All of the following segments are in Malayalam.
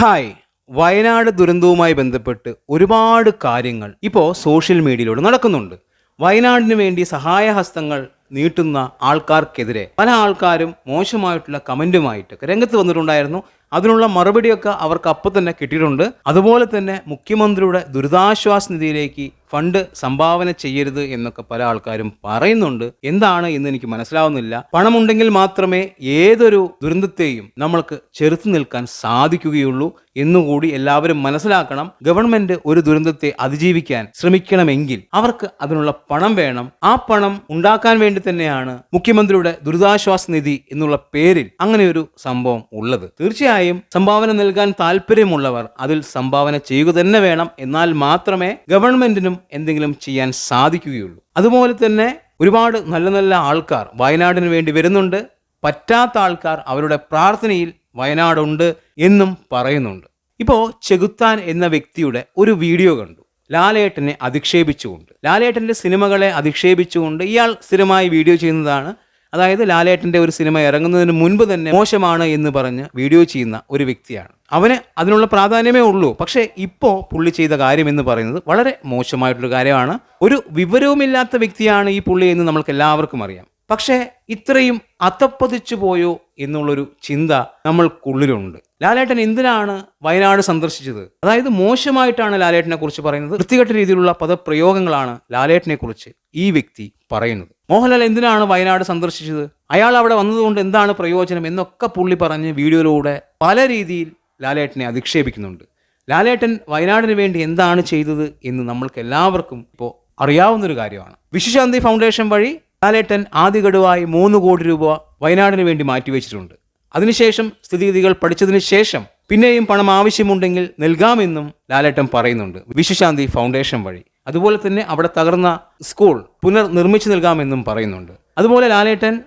ഹായ്. വയനാട് ദുരന്തവുമായി ബന്ധപ്പെട്ട് ഒരുപാട് കാര്യങ്ങൾ ഇപ്പോൾ സോഷ്യൽ മീഡിയയിലൂടെ നടക്കുന്നുണ്ട്. വയനാടിന് വേണ്ടി സഹായഹസ്തങ്ങൾ നീട്ടുന്ന ആൾക്കാർക്കെതിരെ പല ആൾക്കാരും മോശമായിട്ടുള്ള കമന്റുമായിട്ടൊക്കെ രംഗത്ത് വന്നിട്ടുണ്ടായിരുന്നു. അതിനുള്ള മറുപടിയൊക്കെ അവർക്ക് അപ്പം തന്നെ കിട്ടിയിട്ടുണ്ട്. അതുപോലെ തന്നെ മുഖ്യമന്ത്രിയുടെ ദുരിതാശ്വാസ നിധിയിലേക്ക് ഫണ്ട് സംഭാവന ചെയ്യരുത് എന്നൊക്കെ പല ആൾക്കാരും പറയുന്നുണ്ട്. എന്താണ് എന്ന് എനിക്ക് മനസ്സിലാവുന്നില്ല. പണമുണ്ടെങ്കിൽ മാത്രമേ ഏതൊരു ദുരന്തത്തെയും നമ്മൾക്ക് ചെറുത്തു നിൽക്കാൻ സാധിക്കുകയുള്ളൂ എന്നുകൂടി എല്ലാവരും മനസ്സിലാക്കണം. ഗവൺമെന്റ് ഒരു ദുരന്തത്തെ അതിജീവിക്കാൻ ശ്രമിക്കണമെങ്കിൽ അവർക്ക് അതിനുള്ള പണം വേണം. ആ പണം ഉണ്ടാക്കാൻ വേണ്ടി തന്നെയാണ് മുഖ്യമന്ത്രിയുടെ ദുരിതാശ്വാസ നിധി എന്നുള്ള പേരിൽ അങ്ങനെ ഒരു സംഭവം ഉള്ളത്. തീർച്ചയായും സംഭാവന നൽകാൻ താല്പര്യമുള്ളവർ അതിൽ സംഭാവന ചെയ്യുക തന്നെ വേണം. എന്നാൽ മാത്രമേ ഗവൺമെന്റിനും എന്തെങ്കിലും ചെയ്യാൻ സാധിക്കുകയുള്ളൂ. അതുപോലെ തന്നെ ഒരുപാട് നല്ല നല്ല ആൾക്കാർ വയനാടിന് വേണ്ടി വരുന്നുണ്ട്. പറ്റാത്ത ആൾക്കാർ അവരുടെ പ്രാർത്ഥനയിൽ വയനാടുണ്ട് എന്നും പറയുന്നുണ്ട്. ഇപ്പോൾ ചെകുത്താൻ എന്ന വ്യക്തിയുടെ ഒരു വീഡിയോ കണ്ടു. ലാലേട്ടനെ അധിക്ഷേപിച്ചുകൊണ്ട്. ലാലേട്ടന്റെ സിനിമകളെ അധിക്ഷേപിച്ചുകൊണ്ട് ഇയാൾ സ്ഥിരമായി വീഡിയോ ചെയ്യുന്നതാണ് അതായത് ലാലേട്ടന്റെ ഒരു സിനിമ ഇറങ്ങുന്നതിന് മുൻപ് തന്നെ മോശമാണ് എന്ന് പറഞ്ഞ് വീഡിയോ ചെയ്യുന്ന ഒരു വ്യക്തിയാണ്. അവന് അതിനുള്ള പ്രാധാന്യമേ ഉള്ളൂ. പക്ഷേ ഇപ്പോൾ പുള്ളി ചെയ്ത കാര്യം എന്ന് പറയുന്നത് വളരെ മോശമായിട്ടുള്ള കാര്യമാണ്. ഒരു വിവരവുമില്ലാത്ത വ്യക്തിയാണ് ഈ പുള്ളി എന്ന് നമ്മൾക്ക് എല്ലാവർക്കും അറിയാം. പക്ഷേ ഇത്രയും അത്തപ്പതിച്ചു പോയോ എന്നുള്ളൊരു ചിന്ത നമ്മൾക്കുള്ളിലുണ്ട്. ലാലേട്ടൻ എന്തിനാണ് വയനാട് സന്ദർശിച്ചത്? അതായത് മോശമായിട്ടാണ് ലാലേട്ടനെ കുറിച്ച് പറയുന്നത്. വൃത്തികെട്ട രീതിയിലുള്ള പദപ്രയോഗങ്ങളാണ് ലാലേട്ടനെ കുറിച്ച് ഈ വ്യക്തി പറയുന്നത്. മോഹൻലാൽ എന്തിനാണ് വയനാട് സന്ദർശിച്ചത്? അയാൾ അവിടെ വന്നതുകൊണ്ട് എന്താണ് പ്രയോജനം എന്നൊക്കെ പുള്ളി പറഞ്ഞ് വീഡിയോയിലൂടെ പല രീതിയിൽ ലാലേട്ടനെ അധിക്ഷേപിക്കുന്നുണ്ട്. ലാലേട്ടൻ വയനാടിന് വേണ്ടി എന്താണ് ചെയ്തത് എന്ന് നമ്മൾക്ക് എല്ലാവർക്കും ഇപ്പോൾ അറിയാവുന്നൊരു കാര്യമാണ്. വിശ്വശാന്തി ഫൗണ്ടേഷൻ വഴി ലാലേട്ടൻ ആദ്യ ഗഡുവായി മൂന്ന് കോടി രൂപ വയനാടിന് വേണ്ടി മാറ്റിവെച്ചിട്ടുണ്ട്. അതിനുശേഷം സ്ഥിതിഗതികൾ പഠിച്ചതിന് ശേഷം പിന്നെയും പണം ആവശ്യമുണ്ടെങ്കിൽ നൽകാമെന്നും ലാലേട്ടൻ പറയുന്നുണ്ട്. വിശ്വശാന്തി ഫൗണ്ടേഷൻ വഴി. അതുപോലെ തന്നെ അവിടെ തകർന്ന സ്കൂൾ പുനർനിർമ്മിച്ചു നൽകാമെന്നും പറയുന്നുണ്ട്. അതുപോലെ ലാലേട്ടൻ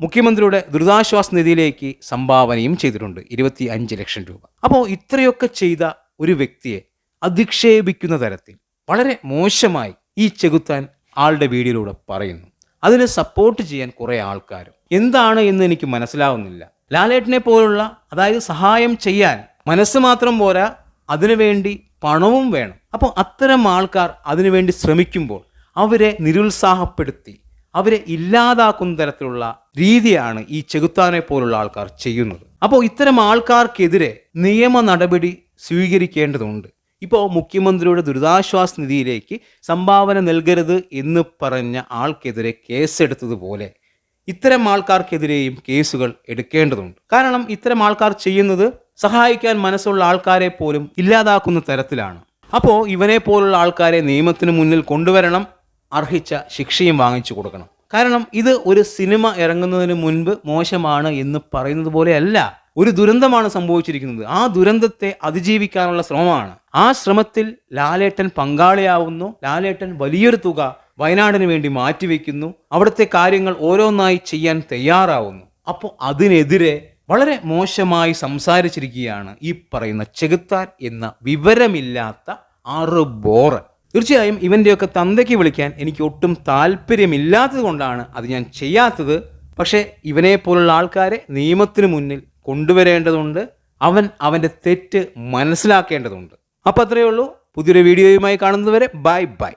മുഖ്യമന്ത്രിയുടെ ദുരിതാശ്വാസ നിധിയിലേക്ക് സംഭാവനയും ചെയ്തിട്ടുണ്ട്. ഇരുപത്തി അഞ്ച് ലക്ഷം രൂപ. അപ്പോൾ ഇത്രയൊക്കെ ചെയ്ത ഒരു വ്യക്തിയെ അധിക്ഷേപിക്കുന്ന തരത്തിൽ വളരെ മോശമായി ഈ ചെകുത്താൻ ആളുടെ വീഡിയോയിലൂടെ പറയുന്നു. അതിനെ സപ്പോർട്ട് ചെയ്യാൻ കുറേ ആൾക്കാരും. എന്താണ് എന്ന് എനിക്ക് മനസ്സിലാവുന്നില്ല. ലാലേട്ടനെ പോലുള്ള അതായത് സഹായം ചെയ്യാൻ മനസ്സ് മാത്രം പോരാ അതിനുവേണ്ടി പണവും വേണം. അപ്പോൾ അത്തരം ആൾക്കാർ അതിനുവേണ്ടി ശ്രമിക്കുമ്പോൾ അവരെ നിരുത്സാഹപ്പെടുത്തി അവരെ ഇല്ലാതാക്കുന്ന തരത്തിലുള്ള രീതിയാണ് ഈ ചെകുത്താനെ പോലുള്ള ആൾക്കാർ ചെയ്യുന്നത്. അപ്പോൾ ഇത്തരം ആൾക്കാർക്കെതിരെ നിയമ നടപടി സ്വീകരിക്കേണ്ടതുണ്ട്. ഇപ്പോൾ മുഖ്യമന്ത്രിയുടെ ദുരിതാശ്വാസ നിധിയിലേക്ക് സംഭാവന നൽകരുത് എന്ന് പറഞ്ഞ ആൾക്കെതിരെ കേസെടുത്തതുപോലെ ഇത്തരം ആൾക്കാർക്കെതിരെയും കേസുകൾ എടുക്കേണ്ടതുണ്ട്. കാരണം ഇത്തരം ആൾക്കാർ ചെയ്യുന്നത് സഹായിക്കാൻ മനസ്സുള്ള ആൾക്കാരെ പോലും ഇല്ലാതാക്കുന്ന തരത്തിലാണ്. അപ്പോൾ ഇവനെ പോലുള്ള ആൾക്കാരെ നിയമത്തിന് മുന്നിൽ കൊണ്ടുവരണം അർഹിച്ച ശിക്ഷയും വാങ്ങിച്ചു കൊടുക്കണം. കാരണം ഇത് ഒരു സിനിമ ഇറങ്ങുന്നതിന് മുൻപ് മോശമാണ് എന്ന് പറയുന്നത് പോലെയല്ല ഒരു ദുരന്തമാണ് സംഭവിച്ചിരിക്കുന്നത്. ആ ദുരന്തത്തെ അതിജീവിക്കാനുള്ള ശ്രമമാണ്. ആ ശ്രമത്തിൽ ലാലേട്ടൻ പങ്കാളിയാവുന്നു. ലാലേട്ടൻ വലിയൊരു തുക വയനാടിന് വേണ്ടി മാറ്റിവെക്കുന്നു. അവിടുത്തെ കാര്യങ്ങൾ ഓരോന്നായി ചെയ്യാൻ തയ്യാറാവുന്നു. അപ്പോൾ അതിനെതിരെ വളരെ മോശമായി സംസാരിച്ചിരിക്കുകയാണ് ഈ പറയുന്ന ചെകുത്താൻ എന്ന വിവരമില്ലാത്ത ആറ് ബോറൻ തീർച്ചയായും ഇവന്റെയൊക്കെ തന്തയ്ക്ക് വിളിക്കാൻ എനിക്ക് ഒട്ടും താല്പര്യമില്ലാത്തത് കൊണ്ടാണ് അത് ഞാൻ ചെയ്യാത്തത്. പക്ഷേ ഇവനെ പോലുള്ള ആൾക്കാരെ നിയമത്തിന് മുന്നിൽ കൊണ്ടുവരേണ്ടതുണ്ട്. അവൻ അവന്റെ തെറ്റ് മനസ്സിലാക്കേണ്ടതുണ്ട്. അപ്പോൾ അത്രയേ ഉള്ളൂ. പുതിയൊരു വീഡിയോയുമായി കാണുന്നതുവരെ ബൈ ബൈ.